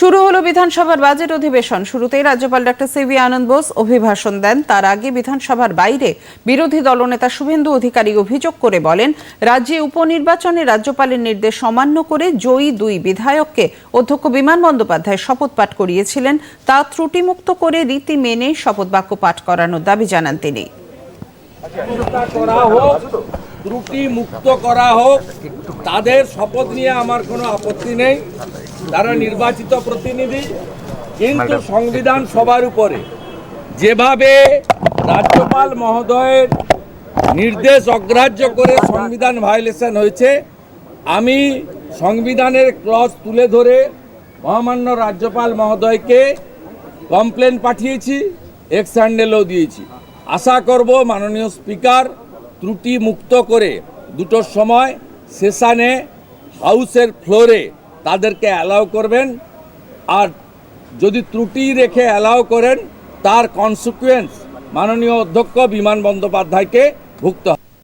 শুরু হলো বিধানসভার বাজেট অধিবেশন। শুরুতেই রাজ্যপাল ডক্টর সিবি আনন্দ বোস অভিভাষণ দেন। তার আগে বিধানসভার বাইরে বিরোধী দলনেতা শুভেন্দু অধিকারী অভিযোগ করে বলেন, রাজ্যে উপনির্বাচনে রাজ্যপালের নির্দেশ অমান্য করে জয়ী দুই বিধায়ককে অধ্যক্ষ বিমান বন্দ্যোপাধ্যায় শপথ পাঠ করিয়েছিলেন। তা ত্রুটিমুক্ত করে রীতি মেনে শপথ বাক্য পাঠ করানোর দাবি জানান তিনি। ত্রুটি মুক্ত করা হোক, তাদের শপথ নিয়ে আমার কোনো আপত্তি নেই। তারা নির্বাচিত প্রতিনিধি কিন্তু সংবিধান সবার উপরে যেভাবে রাজ্যপাল মহোদয়ের নির্দেশ অগ্রাহ্য করে সংবিধান ভায়োলেশন হয়েছে আমি সংবিধানের ক্লজ তুলে ধরে মহামান্য রাজ্যপাল মহোদয়কে কমপ্লেন পাঠিয়েছি এক্স হ্যান্ডেলও দিয়েছি। আশা করব মাননীয় স্পিকার ত্রুটি মুক্ত করে দুটোর সময় সেশানে হাউসের ফ্লোরে তাদেরকে অ্যালাউ করবেন। আর যদি ত্রুটি রেখে অ্যালাউ করেন, তার কনসিকুয়েন্স মাননীয় অধ্যক্ষ বিমান বন্দ্যোপাধ্যায়কে ভুক্ত হবে।